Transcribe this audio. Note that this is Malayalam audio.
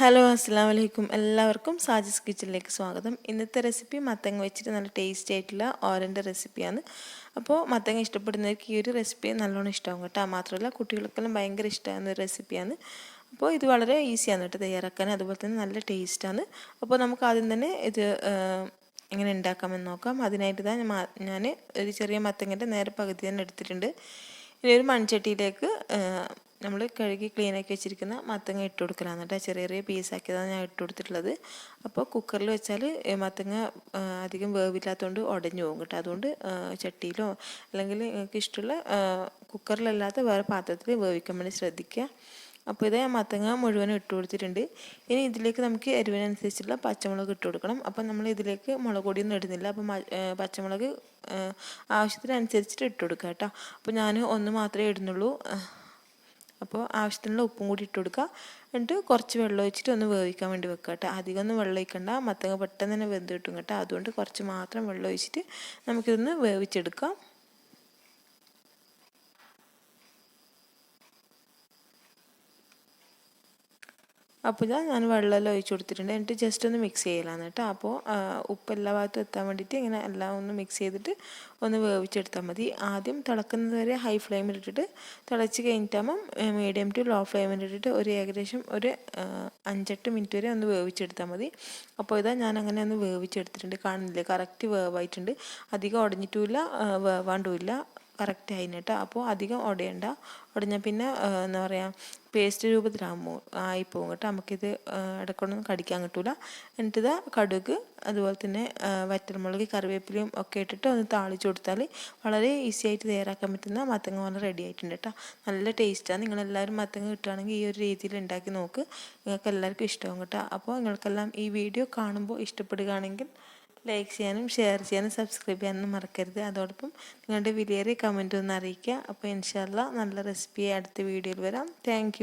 ഹലോ അസ്സാം വലൈക്കും എല്ലാവർക്കും സാജിസ് കിച്ചണിലേക്ക് സ്വാഗതം. ഇന്നത്തെ റെസിപ്പി മത്തങ്ങ വെച്ചിട്ട് നല്ല ടേസ്റ്റി ആയിട്ടുള്ള ഓരന്റെ റെസിപ്പിയാണ്. അപ്പോൾ മത്തങ്ങ ഇഷ്ടപ്പെടുന്നവർക്ക് ഈ ഒരു റെസിപ്പി നല്ലോണം ഇഷ്ടമാകും കേട്ടോ. മാത്രമല്ല കുട്ടികൾക്കെല്ലാം ഭയങ്കര ഇഷ്ടമാകുന്ന ഒരു റെസിപ്പിയാണ്. അപ്പോൾ ഇത് വളരെ ഈസിയാണ് കേട്ടോ തയ്യാറാക്കാൻ. അതുപോലെ തന്നെ നല്ല ടേസ്റ്റാണ്. അപ്പോൾ നമുക്ക് ആദ്യം തന്നെ ഇത് എങ്ങനെ ഉണ്ടാക്കാമെന്ന് നോക്കാം. അതിനായിട്ട് തന്നെ ഞാൻ ഒരു ചെറിയ മത്തങ്ങന്റെ നേരെ പകുതി തന്നെ എടുത്തിട്ടുണ്ട്. ഇനി ഒരു മൺചട്ടിയിലേക്ക് നമ്മൾ കഴുകി ക്ലീനാക്കി വെച്ചിരിക്കുന്ന മത്തങ്ങ ഇട്ട് കൊടുക്കലാണ് കേട്ടോ. ചെറിയ ചെറിയ പീസാക്കിയതാണ് ഞാൻ ഇട്ട് കൊടുത്തിട്ടുള്ളത്. അപ്പോൾ കുക്കറിൽ വെച്ചാൽ മത്തങ്ങ അധികം വേവില്ലാത്തതുകൊണ്ട് ഉടഞ്ഞു പോകും കേട്ടോ. അതുകൊണ്ട് ചട്ടിയിലോ അല്ലെങ്കിൽ നിങ്ങൾക്ക് ഇഷ്ടമുള്ള കുക്കറിലല്ലാത്ത വേറെ പാത്രത്തിൽ വേവിക്കാൻ വേണ്ടി ശ്രദ്ധിക്കുക. അപ്പോൾ ഇത് മത്തങ്ങ മുഴുവനും ഇട്ട് കൊടുത്തിട്ടുണ്ട്. ഇനി ഇതിലേക്ക് നമുക്ക് എരിവിനനുസരിച്ചുള്ള പച്ചമുളക് ഇട്ട് കൊടുക്കണം. അപ്പം നമ്മൾ ഇതിലേക്ക് മുളക് പൊടിയൊന്നും ഇടുന്നില്ല. അപ്പം പച്ചമുളക് ആവശ്യത്തിനനുസരിച്ചിട്ട് ഇട്ട് കൊടുക്കുക കേട്ടോ. അപ്പോൾ ഞാൻ ഒന്ന് മാത്രമേ ഇടുന്നുള്ളൂ. അപ്പോൾ ആവശ്യത്തിനുള്ള ഉപ്പും കൂടി ഇട്ട് കൊടുക്കുക. എന്നിട്ട് കുറച്ച് വെള്ളം ഒഴിച്ചിട്ട് ഒന്ന് വേവിക്കാൻ വേണ്ടി വെക്കുക കേട്ടോ. അധികം ഒന്നും വെള്ളം ഒഴിക്കണ്ട. മത്തങ്ങ പെട്ടെന്ന് തന്നെ വെന്ത് കിട്ടും കേട്ടോ. അതുകൊണ്ട് കുറച്ച് മാത്രം വെള്ളം ഒഴിച്ചിട്ട് നമുക്കിതൊന്ന് വേവിച്ചെടുക്കാം. അപ്പോൾ ഇതാ ഞാൻ വെള്ളമെല്ലാം ഒഴിച്ച് കൊടുത്തിട്ടുണ്ട്. എന്നിട്ട് ജസ്റ്റ് ഒന്ന് മിക്സ് ചെയ്യലാണ് കേട്ടോ. അപ്പോൾ ഉപ്പ് എല്ലാ ഭാഗത്തും എത്താൻ വേണ്ടിയിട്ട് ഇങ്ങനെ എല്ലാം ഒന്ന് മിക്സ് ചെയ്തിട്ട് ഒന്ന് വേവിച്ചെടുത്താൽ മതി. ആദ്യം തിളക്കുന്നത് വരെ ഹൈ ഫ്ലെയിമിൽ ഇട്ടിട്ട് തിളച്ച് കഴിഞ്ഞിട്ടാകുമ്പം മീഡിയം ടു ലോ ഫ്ലെയിമിൽ ഇട്ടിട്ട് ഒരു ഏകദേശം ഒരു അഞ്ചെട്ട് മിനിറ്റ് വരെ ഒന്ന് വേവിച്ചെടുത്താൽ മതി. അപ്പോൾ ഇതാ ഞാൻ അങ്ങനെ ഒന്ന് വേവിച്ചെടുത്തിട്ടുണ്ട്. കാണുന്നില്ലേ? കറക്റ്റ് വേവായിട്ടുണ്ട്. അധികം ഉടഞ്ഞിട്ടുമില്ല വേവാണ്ടുമില്ല. കറക്റ്റ് ആയിന് കേട്ടോ അപ്പോൾ അധികം ഉടയണ്ട ഉടഞ്ഞാൽ പിന്നെ എന്താ പറയുക പേസ്റ്റ് രൂപത്തിലാകുമ്പോൾ ആയിപ്പോകും കേട്ടോ. നമുക്കിത് ഇടക്കൊണ്ടൊന്നും കടിക്കാൻ കിട്ടൂല. എന്നിട്ട് ഇതാ കടുക് അതുപോലെ തന്നെ വറ്റൽമുളക് കറിവേപ്പിലയും ഒക്കെ ഇട്ടിട്ട് ഒന്ന് താളിച്ച് കൊടുത്താൽ വളരെ ഈസി ആയിട്ട് തയ്യാറാക്കാൻ പറ്റുന്ന മത്തങ്ങ പോലെ റെഡി ആയിട്ടുണ്ട് കേട്ടോ നല്ല ടേസ്റ്റാണ് നിങ്ങളെല്ലാവരും മത്തങ്ങ കിട്ടുകയാണെങ്കിൽ ഈ ഒരു രീതിയിൽ ഉണ്ടാക്കി നോക്ക്. നിങ്ങൾക്ക് എല്ലാവർക്കും ഇഷ്ടമാകും കേട്ടോ. അപ്പോൾ നിങ്ങൾക്കെല്ലാം ഈ വീഡിയോ കാണുമ്പോൾ ഇഷ്ടപ്പെടുകയാണെങ്കിൽ ലൈക്ക് ചെയ്യാനും ഷെയർ ചെയ്യാനും സബ്സ്ക്രൈബ് ചെയ്യാനും മറക്കരുത്. അതോടൊപ്പം നിങ്ങളുടെ വിലയേറിയ കമന്റ് ഒന്ന് അറിയിക്കുക. അപ്പോൾ ഇൻഷാല്ല നല്ല റെസിപ്പി അടുത്ത വീഡിയോയിൽ വരാം. താങ്ക്